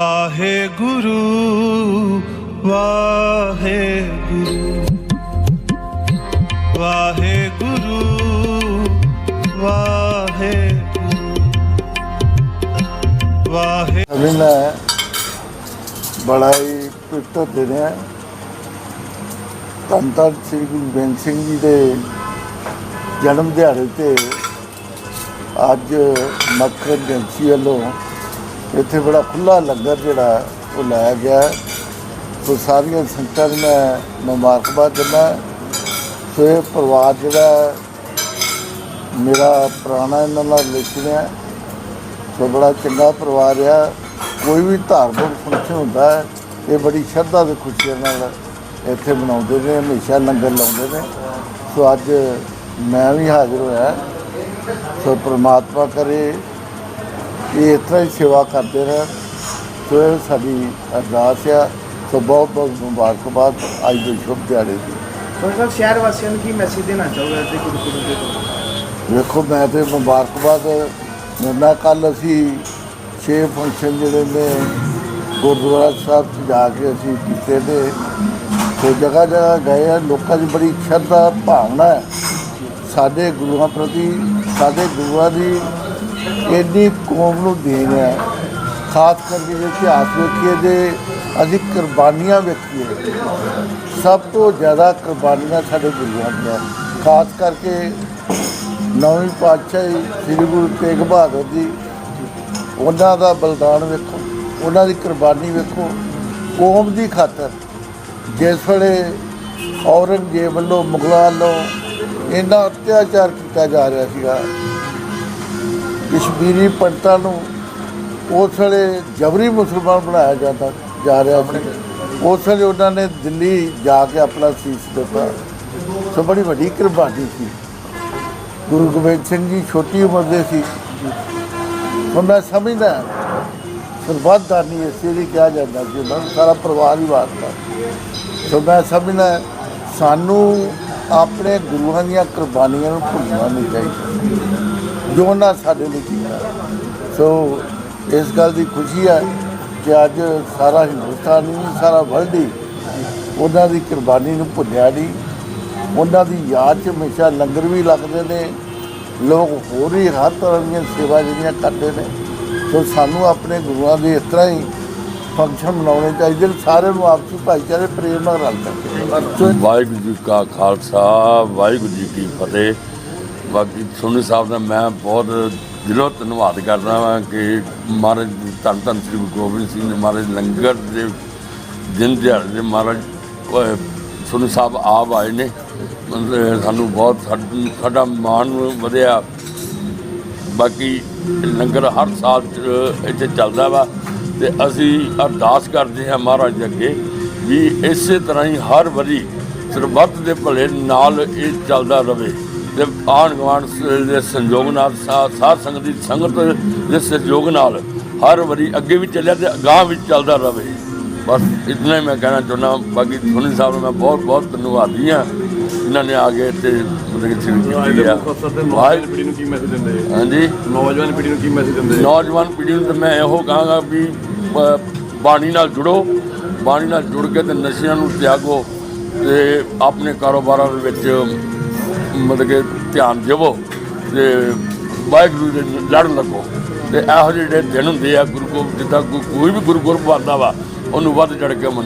ਵਾਹਿਗੁਰੂ ਵਾਹਿਗੁਰੂ। ਵਾਹਿਗੁਰੂ ਵਾਹਿਗੁਰੂ। ਵਾਹਿ ਅਭੀ ਮੈਂ ਬੜਾ ਹੀ ਪਿੱਤਰ ਦੇ ਰਿਹਾ ਕੰਤਰ ਸ੍ਰੀ ਗੁਰੂ ਗੋਬਿੰਦ ਸਿੰਘ ਜੀ ਦੇ ਜਨਮ ਦਿਹਾੜੇ ਤੇ ਅੱਜ ਮੱਕਰ ਜੰਸੀ ਵੱਲੋਂ ਇੱਥੇ ਬੜਾ ਖੁੱਲਾ ਲੰਗਰ ਜਿਹੜਾ ਉਹ ਲਾਇਆ ਗਿਆ ਹੈ। ਸੋ ਸਾਰੀਆਂ ਸੰਗਤਾਂ ਨੂੰ ਮੈਂ ਮੁਬਾਰਕਬਾਦ ਦਿੰਦਾ ਸੋ ਇਹ ਪਰਿਵਾਰ ਜਿਹੜਾ ਮੇਰਾ ਪੁਰਾਣਾ ਇਹਨਾਂ ਨਾਲ ਰਿਲੇਸ਼ਨ ਹੈ। ਸੋ ਬੜਾ ਚੰਗਾ ਪਰਿਵਾਰ ਆ। ਕੋਈ ਵੀ ਧਾਰਮਿਕ ਫੰਕਸ਼ਨ ਹੁੰਦਾ ਹੈ, ਇਹ ਬੜੀ ਸ਼ਰਧਾ ਤੇ ਖੁਸ਼ੀ ਨਾਲ ਇੱਥੇ ਮਨਾਉਂਦੇ ਨੇ, ਹਮੇਸ਼ਾ ਲੰਗਰ ਲਾਉਂਦੇ ਨੇ। ਸੋ ਅੱਜ ਮੈਂ ਵੀ ਹਾਜ਼ਰ ਹੋਇਆ। ਸੋ ਪ੍ਰਮਾਤਮਾ ਕਰੇ ਇਹ ਇਸ ਤਰ੍ਹਾਂ ਹੀ ਸੇਵਾ ਕਰਦੇ ਰਹਿਣ। ਸੋ ਇਹ ਸਾਡੀ ਅਰਦਾਸ ਆ। ਸੋ ਬਹੁਤ ਬਹੁਤ ਮੁਬਾਰਕਬਾਦ। ਅੱਜ ਦੇ ਸ਼ੁਭ ਦਿਹਾੜੇ ਦੀ। ਸੋਨੀ ਸਾਹਿਬ ਸ਼ਹਿਰ ਵਾਸੀਆਂ ਨੂੰ ਕੀ ਮੈਸੇਜ ਦੇਣਾ ਚਾਹੋਗੇ ਅੱਜ ਦੇ ਗੁਰਪੁਰਬ ਦੇ ਤੋਂ ਵੇਖੋ ਮੈਂ ਤੇ ਮੁਬਾਰਕਬਾਦ ਮਿਲਣਾ ਕੱਲ ਅਸੀਂ ਛੇ ਫੰਕਸ਼ਨ ਜਿਹੜੇ ਨੇ ਗੁਰਦੁਆਰਾ ਸਾਹਿਬ 'ਚ ਜਾ ਕੇ ਅਸੀਂ ਕੀਤੇ ਤੇ ਜਗ੍ਹਾ ਜਗ੍ਹਾ ਗਏ ਆ। ਲੋਕਾਂ ਦੀ ਬੜੀ ਸ਼ਰਧਾ ਭਾਵਨਾ ਹੈ। ਸਾਡੇ ਗੁਰੂਆਂ ਪ੍ਰਤੀ ਸਾਡੇ ਗੁਰੂਆਂ ਦੀ ਇੰਨੀ ਕੌਮ ਨੂੰ ਦੇਣ ਹੈ, ਖਾਸ ਕਰਕੇ ਜੇ ਇਤਿਹਾਸ ਵੇਖੀਏ ਜੇ ਅਸੀਂ ਕੁਰਬਾਨੀਆਂ ਵੇਖੀਏ, ਸਭ ਤੋਂ ਜ਼ਿਆਦਾ ਕੁਰਬਾਨੀਆਂ ਸਾਡੇ ਗੁਰੂਆਂ ਦੀਆਂ। ਖਾਸ ਕਰਕੇ ਨੌਵੀਂ ਪਾਤਸ਼ਾਹੀ ਸ੍ਰੀ ਗੁਰੂ ਤੇਗ ਬਹਾਦਰ ਜੀ, ਉਹਨਾਂ ਦਾ ਬਲਿਦਾਨ ਵੇਖੋ, ਉਹਨਾਂ ਦੀ ਕੁਰਬਾਨੀ ਵੇਖੋ। ਕੌਮ ਦੀ ਖਾਤਰ ਜਿਸ ਵੇਲੇ ਔਰੰਗਜ਼ੇਬ ਵੱਲੋਂ ਮੁਗਲਾਂ ਵੱਲੋਂ ਇੰਨਾ ਅਤਿਆਚਾਰ ਕੀਤਾ ਜਾ ਰਿਹਾ ਸੀਗਾ ਕਸ਼ਮੀਰੀ ਪੰਡਤਾਂ ਨੂੰ ਉਸ ਵੇਲੇ ਜਬਰੀ ਮੁਸਲਮਾਨ ਬਣਾਇਆ ਜਾਂਦਾ ਜਾ ਰਿਹਾ ਸੀ। ਉਸ ਵੇਲੇ ਉਹਨਾਂ ਨੇ ਦਿੱਲੀ ਜਾ ਕੇ ਆਪਣਾ ਸੀਸ ਦਿੱਤਾ। ਸੋ ਬੜੀ ਵੱਡੀ ਕੁਰਬਾਨੀ ਸੀ। ਗੁਰੂ ਗੋਬਿੰਦ ਸਿੰਘ ਜੀ ਛੋਟੀ ਉਮਰ ਦੇ ਸੀ। ਸੋ ਮੈਂ ਸਮਝਦਾ ਸਰਬੱਤਦਾਨੀ ਇਸੇ ਲਈ ਕਿਹਾ ਜਾਂਦਾ ਸੀ, ਉਹਨਾਂ ਨੂੰ ਸਾਰਾ ਪਰਿਵਾਰ ਹੀ ਵਾਸਤਾ ਸੋ ਮੈਂ ਸਮਝਦਾ ਸਾਨੂੰ ਆਪਣੇ ਗੁਰੂਆਂ ਦੀਆਂ ਕੁਰਬਾਨੀਆਂ ਨੂੰ ਭੁੱਲਣਾ ਨਹੀਂ ਚਾਹੀਦਾ। ਜੋ ਉਹਨਾਂ ਸਾਡੇ ਲਈ ਕੀਤਾ। ਸੋ ਇਸ ਗੱਲ ਦੀ ਖੁਸ਼ੀ ਹੈ ਕਿ ਅੱਜ ਸਾਰਾ ਹਿੰਦੁਸਤਾਨ ਹੀ ਨਹੀਂ, ਸਾਰਾ ਵਰਲਡ ਹੀ ਉਹਨਾਂ ਦੀ ਕੁਰਬਾਨੀ ਨੂੰ ਭੁੱਲਿਆ ਨਹੀਂ। ਉਹਨਾਂ ਦੀ ਯਾਦ 'ਚ ਹਮੇਸ਼ਾ ਲੰਗਰ ਵੀ ਲੱਗਦੇ ਨੇ। ਲੋਕ ਹੋਰ ਹੀ ਹਰ ਤਰ੍ਹਾਂ ਦੀਆਂ ਸੇਵਾ ਜਿਹੜੀਆਂ ਕਰਦੇ ਨੇ। ਸੋ ਸਾਨੂੰ ਆਪਣੇ ਗੁਰੂਆਂ ਦੇ ਇਸ ਤਰ੍ਹਾਂ ਹੀ ਫੰਕਸ਼ਨ ਮਨਾਉਣੇ ਚਾਹੀਦੇ ਨੇ। ਸਾਰੇ ਨੂੰ ਆਪਸੀ ਭਾਈਚਾਰੇ ਪ੍ਰੇਮ ਨਾਲ ਰਲ ਕਰਕੇ ਵਾਹਿਗੁਰੂ ਜੀ ਕਾ ਖਾਲਸਾ ਵਾਹਿਗੁਰੂ ਜੀ ਕੀ ਫਤਿਹ। ਬਾਕੀ ਸੋਨੀ ਸਾਹਿਬ ਦਾ ਮੈਂ ਬਹੁਤ ਦਿਲੋਂ ਧੰਨਵਾਦ ਕਰਦਾ ਹਾਂ ਕਿ ਮਹਾਰਾਜ ਧੰਨ ਧੰਨ ਸ੍ਰੀ ਗੁਰੂ ਗੋਬਿੰਦ ਸਿੰਘ ਜੀ ਮਹਾਰਾਜ ਲੰਗਰ ਦੇ ਦਿਨ ਦਿਹਾੜੇ ਦੇ ਮਹਾਰਾਜ ਅਹ, ਸੋਨੀ ਸਾਹਿਬ ਆਪ ਆਏ ਨੇ। ਸਾਨੂੰ ਬਹੁਤ ਸਾਡ- ਸਾਡਾ ਮਾਣ ਵਧਿਆ। ਬਾਕੀ ਲੰਗਰ ਹਰ ਸਾਲ ਚ ਇੱਥੇ ਚੱਲਦਾ ਵਾ ਤੇ ਅਸੀਂ ਅਰਦਾਸ ਕਰਦੇ ਹਾਂ ਮਹਾਰਾਜ ਅੱਗੇ ਵੀ ਇਸੇ ਤਰ੍ਹਾਂ ਹੀ ਹਰ ਵਾਰੀ ਸਰਬੱਤ ਦੇ ਭਲੇ ਨਾਲ ਇਹ ਚੱਲਦਾ ਰਹੇ ਤੇ ਆਣ ਸ- ਦੇ ਸੰਯੋਗ ਨਾਲ ਸਾਧ ਸੰਗਤ ਦੀ ਸੰਗਤ ਦੇ ਸਹਿਯੋਗ ਨਾਲ ਹਰ ਵਾਰੀ ਅੱਗੇ ਵੀ ਚੱਲਿਆ ਤੇ ਅਗਾਂਹ ਵੀ ਚੱਲਦਾ ਰਵੇ। ਬਸ ਇਤਨਾ ਹੀ ਮੈਂ ਕਹਿਣਾ ਚਾਹੁੰਦਾ ਬਾਕੀ ਸੋਨੀ ਸਾਹਿਬ ਨੂੰ ਮੈਂ ਬਹੁਤ ਬਹੁਤ ਧੰਨਵਾਦੀ ਹਾਂ। ਇਹਨਾਂ ਨੇ ਆ ਕੇ ਤੇ ਮਤਲਬ ਕਿ ਸ਼ੁਰੂ ਕੀਤੀ ਆ। ਨੌਜਵਾਨ ਪੀੜ੍ਹੀ ਨੂੰ ਕੀ ਮੈਸੇਜ ਦਿੰਦੇ? ਹਾਂਜੀ? ਨੌਜਵਾਨ ਪੀੜ੍ਹੀ ਨੂੰ ਕੀ ਮੈਸੇਜ ਦਿੰਦੇ? ਨੌਜਵਾਨ ਪੀੜ੍ਹੀ ਨੂੰ ਤਾਂ ਮੈਂ ਇਹੋ ਕਹਾਂਗਾ ਵੀ ਬਾਣੀ ਨਾਲ ਜੁੜੋ। ਬਾਣੀ ਨਾਲ ਜੁੜ ਕੇ ਤੇ ਨਸ਼ਿਆਂ ਨੂੰ ਤਿਆਗੋ ਤੇ ਆਪਣੇ ਕਾਰੋਬਾਰਾਂ ਦੇ ਵਿੱਚ ਮਤਲਬ ਕਿ ਧਿਆਨ ਦੇਵੋ ਤੇ ਵਾਹਿਗੁਰੂ ਦੇ ਲੜ ਲੱਗੋ। ਤੇ ਇਹੋ ਜਿਹੇ ਜਿਹੜੇ ਦਿਨ ਹੁੰਦੇ ਆ, ਗੁਰੂ ਗੋਬਿੰਦ, ਜਿੱਦਾਂ ਕੋਈ ਵੀ ਗੁਰੂ ਗੁਰਬ ਆਉਂਦਾ ਵਾ, ਉਹਨੂੰ ਵੱਧ ਚੜ ਕੇ